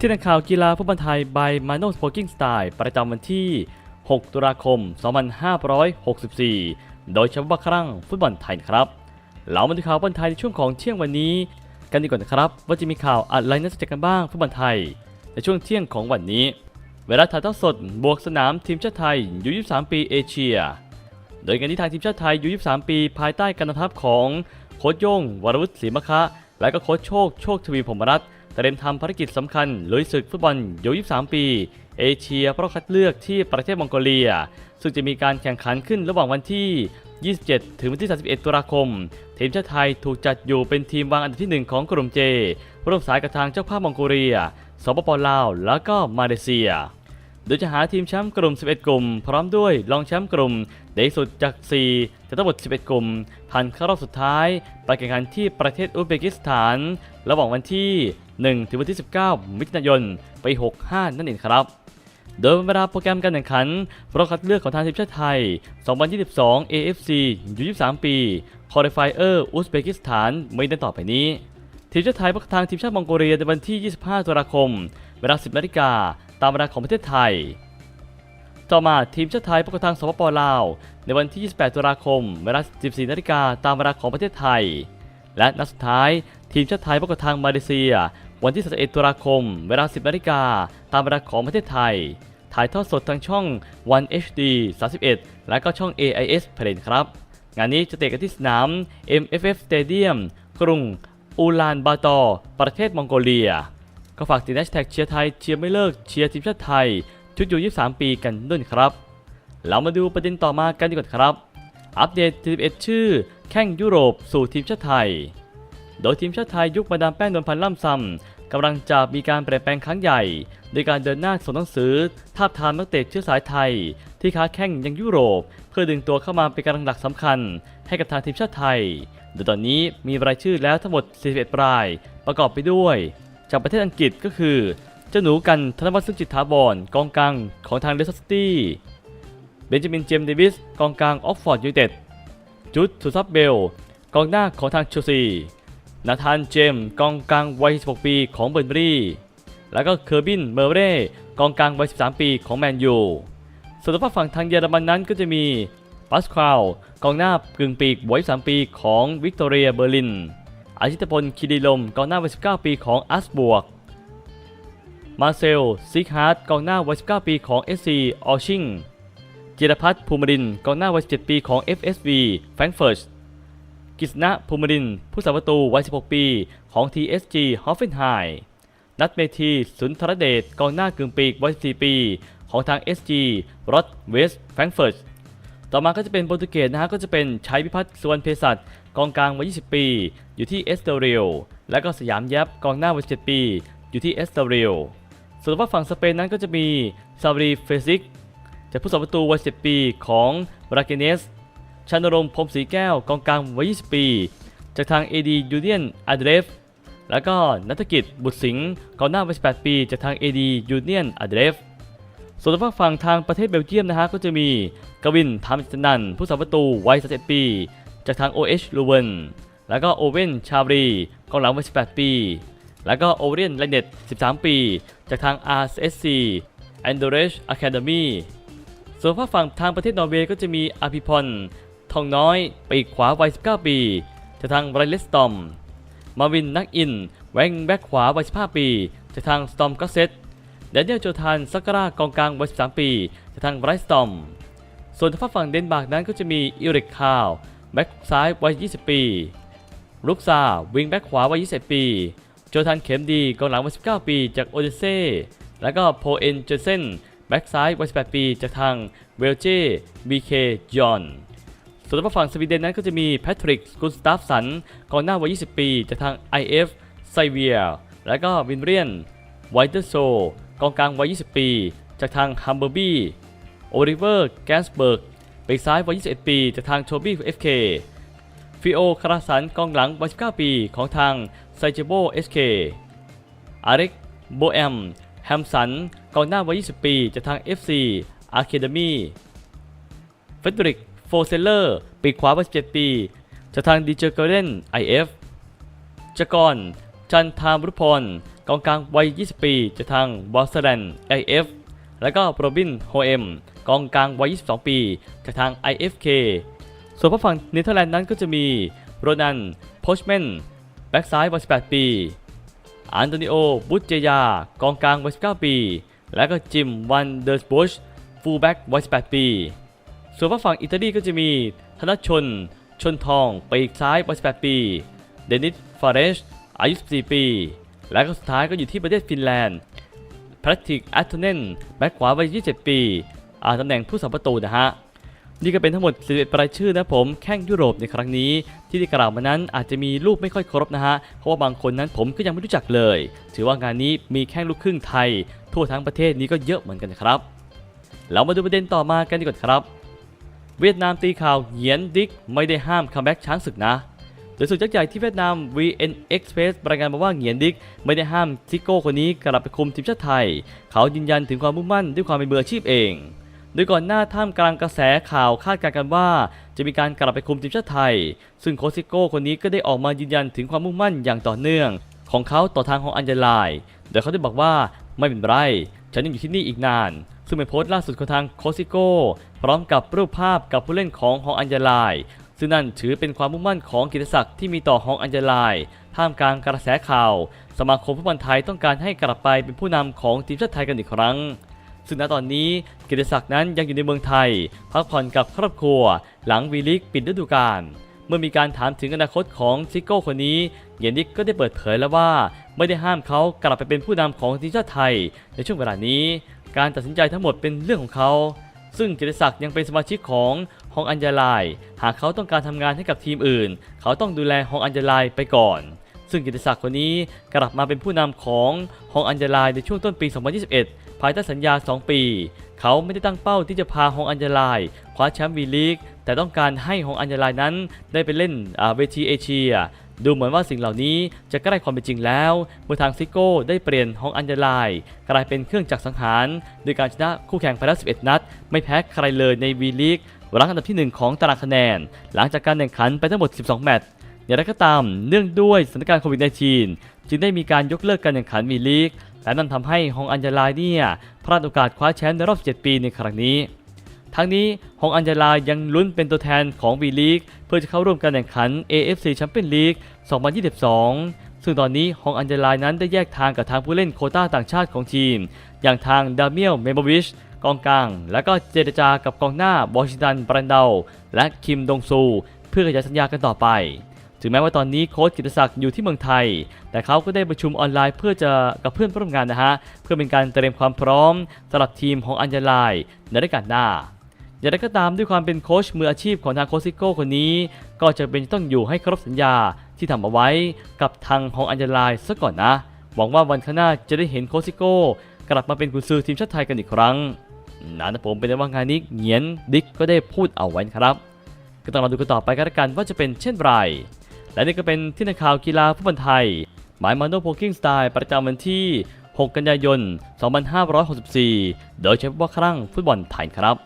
ที่นักข่าวกีฬาฟุตบอลไทย by Mano Sporting Style ประจำวันที่ 6 ตุลาคม 2564 โดยเฉพาะครั้งฟุตบอลไทยครับ เรามาดูข่าวฟุตบอลไทยในช่วงของเที่ยงวันนี้ กันดีกว่านะครับ ว่าจะมีข่าวอะไรน่าสนใจกันบ้างฟุตบอลไทย ในช่วงเที่ยงของวันนี้ เวลาถ่ายทอดสดบวกสนามทีมชาติไทยยู23 ปีเอเชีย โดยการที่ทางทีมชาติไทยยู23 ปี ภายใต้การนำทัพของโค้ชโย่งวรวุฒิศรีมะคะ และก็โค้ชโชคโชคทวีพรมรัตน์ เตรียมทำภารกิจสำคัญลุยศึกฟุตบอลยู23 ปี เอเชียเพราะคัดเลือกที่ประเทศมองโกเลีย ซึ่งจะมีการแข่งขันขึ้นระหว่างวันที่ 27 ถึงวันที่ 31 ตุลาคม ทีมชาติไทยถูกจัดอยู่เป็นทีมวางอันดับที่ 1 ของกลุ่มเจร่วมสายกับทางเจ้าภาพมองโกเลีย สปปลาว แล้วก็มาเลเซีย โดยจะหาทีมแชมป์กลุ่ม 11 กลุ่ม พร้อมด้วยรองแชมป์กลุ่มในสุดจาก 4จะทั้งหมด 11 กลุ่ม ผ่านเข้ารอบสุดท้าย ไปแข่งขันที่ประเทศอุซเบกิสถาน ระหว่างวันที่ 1 ถึงวันที่ 19 มิถุนายนปี65 นั่นเองครับ โดยเวลาโปรแกรมการแข่งขันรอบคัดเลือกของทางทีมชาติไทย 2022 AFC U23 ปี Qualifier อุซเบกิสถานไม่ได้ต่อไปนี้ทีมชาติไทยพบกับทางทีมชาติมองโกเลียในวันที่ 25 ตุลาคม เวลา 10นาฬิกา ตามเวลาของประเทศไทย ต่อมาทีมชาติไทยพบกับทางสปปลาว ในวันที่ 28 ตุลาคม เวลา 14 นาฬิกาตามเวลาของประเทศไทย และนัดสุดท้ายทีมชาติไทยพบกับทางมาเลเซีย วันที่ 31 ตุลาคม เวลา 10 นาฬิกาตามเวลาของประเทศไทย ถ่ายทอดสดทางช่อง One HD 31 และก็ช่อง AIS Play ครับ งานนี้จะเตะกันที่สนาม MFF Stadium กรุงอูลานบาตอร์ประเทศมองโกเลีย ก็ฝากติดแฮชแท็กเชียร์ไทยเชียร์ไม่เลิกเชียร์ทีมชาติไทย ชุดอยู่ 23 ปีกันด้วยนครับ เรามาดูประเด็นต่อมากันดีกว่าครับ อัปเดต41ชื่อ แข่งยุโรปสู่ทีมชาติไทย โดยทีมชาติไทยยุคมาดามแป้งนวลพันธ์ล่ำซำกำลังจะมีการเปลี่ยนแปลงครั้งใหญ่โดยการเดินหน้าส่งหนังสือทาบทามนักเตะเชื้อสายไทย ที่ค้าแข่งยังยุโรป เพื่อดึงตัวเข้ามาเป็นกำลังหลักสำคัญ ให้กับทางทีมชาติไทยโดยตอนนี้มีรายชื่อแล้วทั้งหมด 41 ราย ประกอบไปด้วย จากประเทศอังกฤษก็คือ เจ้าหนูกันธนวัฒน์ซึ่งจิตถาวรกองกลางของทางเลสเตอร์ซิตี้เบนจามินเจมส์เดวิสกองกลางออกฟอร์ดยูไนเต็ดจุดสุซับเบล กองหน้าของทางเชลซีนาธานเจมส์กองกลางวัย 16 ปีของเบอร์นบรีแล้วก็เคอร์บินเมอร์เร่กองกลางวัย 13 ปีของแมนยูส่วนทางฝั่งทางเยอรมันนั้นก็จะมีปัสคาวกองหน้า กึ่งปีกวัย 3 ปีของวิกตอเรียเบอร์ลิน อาชิตพลคิดิลมกองหน้าวัย 19 ปีของอัสบวก มาเซลซิกฮาร์ดกองหน้าวัย 19 ปีของ SC ออชิงจิรพัฒน์ภูมิรินกองหน้าวัย 17 ปีของ FSV แฟรงก์เฟิร์ตกิษณะภูมิรินผู้สาประตูวัย 16 ปีของ TSG ฮอฟเฟนไฮนัทเมธีสุนทรเดชกองหน้ากึ่งปีกวัย 14 ปี ของทาง SG รอดเวสแฟรงก์เฟิร์ต ต่อมาก็จะเป็นโปรตุเกสนะฮะก็จะเป็นชัยพิพัฒน์สุวรรณเภสัชกองกลางวัย 20 ปี อยู่ที่เอสเตอริโอและก็สยามแยบกองหน้าวัย 17 ปี อยู่ที่เอสเตอริโอส่วนว่าฝั่งสเปนนั้นก็จะมีซาบรีเฟซิกจากผู้สาประตูวัย10ปีของบราเกเนสชานรงพรมศรีแก้วกองกลางวัย 20 ปี จากทาง AD ยูเนียนอาเดรฟแล้วก็นัฐกิจบุตรสิงห์กองหน้าวัย 18 ปี จากทาง AD ยูเนียนอาเดรฟ ส่วนทางฝั่งทางประเทศเบลเยียมนะฮะก็จะมีกวินทามจันนันผู้สาประตูวัย31ปี จากทาง OH ลูเวนแล้วก็โอเวนชาบรีกองหลังวัย18 ปี แล้วก็โอเรียนไลเน็ต13 ปี จากทาง RSC a n d o r e s Academy ส่วนฝั่งทางประเทศนอร์เวย์ก็จะมีอภิพรทองน้อยปีกขวาวัย 19 ปี จากทางไรเลสตอม มาวินนักอิน แวงแบ็กขวาวัย 15 ปี จากทางสตอมก็เซต แดเนียลโจทานซัการากองกลางวัย 13 ปีจากทางไบรท์สตอม ส่วนทางฝั่งเดนมาร์กนั้นก็จะมีอิริกคาวแบ็กซ้ายวัย 20 ปีลุกซาวิงแบ็กขวาวัย21ปี โจทานเข็มดีกองหลังวัย 19 ปีจากโอเดเซ่แล้วก็โพเอนเจเซนแบ็กซ้ายวัย 18 ปีจากทางเวลเจบีเคจอนส่วนทางฝั่งสวีเดนนั้นก็จะมีแพทริกกุนสตาฟสันกองหน้าวัย 20 ปีจากทาง IF ไซเวีย แล้วก็วินเรียนไวเตอร์โซ กองกลางวัย 20 ปี จากทางฮัมเบอร์บี้โอริเวอร์แกนสเบิร์กปีกซ้ายวัย 21 ปี จากทางโทบี้เอฟเคฟิโอคาราสันกองหลังวัย 19 ปีของทางไซเจโบเอสเคอาริกโบแอมแฮมสันกองหน้าวัย 20 ปี จากทาง FC Academy เฟดริกโฟเซเลอร์ปีกขวาวัย 17 ปี จากทางดีเจเกเรน IF จากรจันทามรุพร กองกลางวัย 20 ปีจากทางบอสแลนด์ IF แล้วก็โรบินโฮเอมกองกลางวัย 22 ปีจากทาง IFK ส่วนฝั่งฝั่งเนเธอร์แลนด์นั้นก็จะมีโรนันโพชแมนแบ็กซ้ายวัย 18 ปี อันโตนิโอ บุตเจยา กองกลางวัย 19 ปี และก็จิมวันเดอร์สบุชฟูลแบ็กวัย 18 ปี ส่วนฝั่งฝั่งอิตาลีก็จะมีธนชน ชนทอง ปีกซ้ายวัย 18 ปี เดนิส ฟาเรชอายุ 14 ปี และก็สุดท้ายก็อยู่ที่ประเทศฟินแลนด์แพทริกแอตเทเนนแบ็กขวาวัย 27 ปีอาตำแหน่งผู้สัมประตูนะฮะ นี่ก็เป็นทั้งหมด 11 รายชื่อนะผมแข่งยุโรปในครั้งนี้ ที่ได้กล่าวมานั้นอาจจะมีรูปไม่ค่อยครบนะฮะ เพราะว่าบางคนนั้นผมก็ยังไม่รู้จักเลย ถือว่างานนี้มีแข่งลูกครึ่งไทย ทั่วทั้งประเทศนี้ก็เยอะเหมือนกันครับ เรามาดูประเด็นต่อมากันดีกว่าครับ เวียดนามตีข่าวเหยียนดิกไม่ได้ห้ามคัมแบ็กช้างศึกนะ โดยสุดยักษ์ใหญ่ที่เวียดนาม VN Express รายงานมาว่าเหงียนดิกไม่ได้ห้ามซิโก้คนนี้กลับไปคุมทีมชาติไทย เขายืนยันถึงความมุ่งมั่นด้วยความเป็นมืออาชีพเอง โดยก่อนหน้าท่ามกลางกระแสข่าวคาดการณ์กันว่า จะมีการกลับไปคุมทีมชาติไทย ซึ่งโคซิโก้คนนี้ก็ได้ออกมายืนยันถึงความมุ่งมั่นอย่างต่อเนื่อง ของเขาต่อทางของอันเจลายโดยเขาได้บอกว่าไม่เป็นไร ฉันยังอยู่ที่นี่อีกนาน ซึ่งเป็นโพสต์ล่าสุดของทางโคซิโก้ พร้อมกับรูปภาพกับผู้เล่นของฮองอันเจลาย ซึ่งนั่นถือเป็นความมุ่งมั่นของกิติศักดิ์ที่มีต่อฮองอันเจลาย ท่ามกลางกระแสข่าว สมาคมฟุตบอลไทยต้องการให้กลับไปเป็นผู้นำของทีมชาติไทยกันอีกครั้ง ซึ่งณตอนนี้กิติศักดิ์นั้นยังอยู่ในเมืองไทย พักผ่อนกับครอบครัว หลังวีลิกปิดฤดูกาลเมื่อมีการถามถึงอนาคตของซิโก้คนนี้ เยนดิกก็ได้เปิดเผยแล้วว่า ไม่ได้ห้ามเขากลับไปเป็นผู้นำของทีมชาติไทย ในช่วงเวลานี้ การตัดสินใจทั้งหมดเป็นเรื่องของเขา ซึ่งกิติศักดิ์ยังเป็นสมาชิกของ องอัญญาลายหากเขาต้องการทำงานให้กับทีมอื่น เขาต้องดูแลฮองอัญญาลายไปก่อน ซึ่งกิติศักดิ์คนนี้กลับมาเป็นผู้นำของฮองอัญญาลายในช่วงต้นปี 2021 ภายใต้สัญญา 2 ปี เขาไม่ได้ตั้งเป้าที่จะพาฮองอัญญาลายคว้าแชมป์วีลีกแต่ต้องการให้ฮองอัญญาลายนั้นได้ไปเล่นเวทีเอเชียดูเหมือนว่าสิ่งเหล่านี้จะใกล้ความเป็นจริงแล้ว เมื่อทางซิโก้ได้เปลี่ยนฮองอัญญาลาย กลายเป็นเครื่องจักรสังหารโดยการชนะคู่แข่งไปแล้ว11 นัด ไม่แพ้ใครเลยในวีลีก รั้งอันดับที่ 1 ของตารางคะแนน หลังจากการแข่งขันไปทั้งหมด 12 แมตช์อย่างไรก็ตามเนื่องด้วยสถานการณ์โควิด -19 จึงได้มีการยกเลิกการแข่งขันวีลีก และนั่นทำให้ฮองอัญญาลายเนี่ยพลาดโอกาสคว้าแชมป์ในรอบ7ปีในครั้งนี้ ทั้งนี้ฮองอัญญาลายยังลุ้นเป็นตัวแทนของวีลีกเพื่อจะเข้าร่วมการแข่งขัน AFC Champions League 2022 ซึ่งตอนนี้ฮองอัญญาลายนั้นได้แยกทางกับทางผู้เล่นโคต้าต่างชาติของทีม อย่างทางดาเมียลเมโบวิช กองกลาง และก็เจรจากับกองหน้าบอชิดันบรันเดาและคิมดงซู เพื่อขยายสัญญากันต่อไป ถึงแม้ว่าตอนนี้โค้ชกิตศักดิ์อยู่ที่เมืองไทย แต่เขาก็ได้ประชุมออนไลน์เพื่อจะกับเพื่อนร่วมงานนะฮะ เพื่อเป็นการเตรียมความพร้อมสำหรับทีมของอัญญาลายในรายการหน้าอย่างไรก็ตามด้วยความเป็นโค้ชมืออาชีพของทางโคซิโก้คนนี้ ก็จะเป็นต้องอยู่ให้ครบสัญญาที่ทำเอาไว้กับทางของอัญญาลายซะก่อนนะ หวังว่าวันข้างหน้าจะได้เห็นโคซิโก้กลับมาเป็นกุนซือทีมชาติไทยกันอีกครั้ง นั้นะผมเป็นได้ว่างานนี้เหงียนดิกก็ได้พูดเอาไว้ครับ ก็ต้องมาดูกันต่อไปกันละกันว่าจะเป็นเช่นไร และนี่ก็เป็นที่นักข่าวกีฬาฟุตบอลไทย หมายมาโนโพกิ้งสไตล์ประจำวันที่ 6 กันยายน 2564 โดยใช้ฟุตบอลครั้งฟุตบอลไทยครับ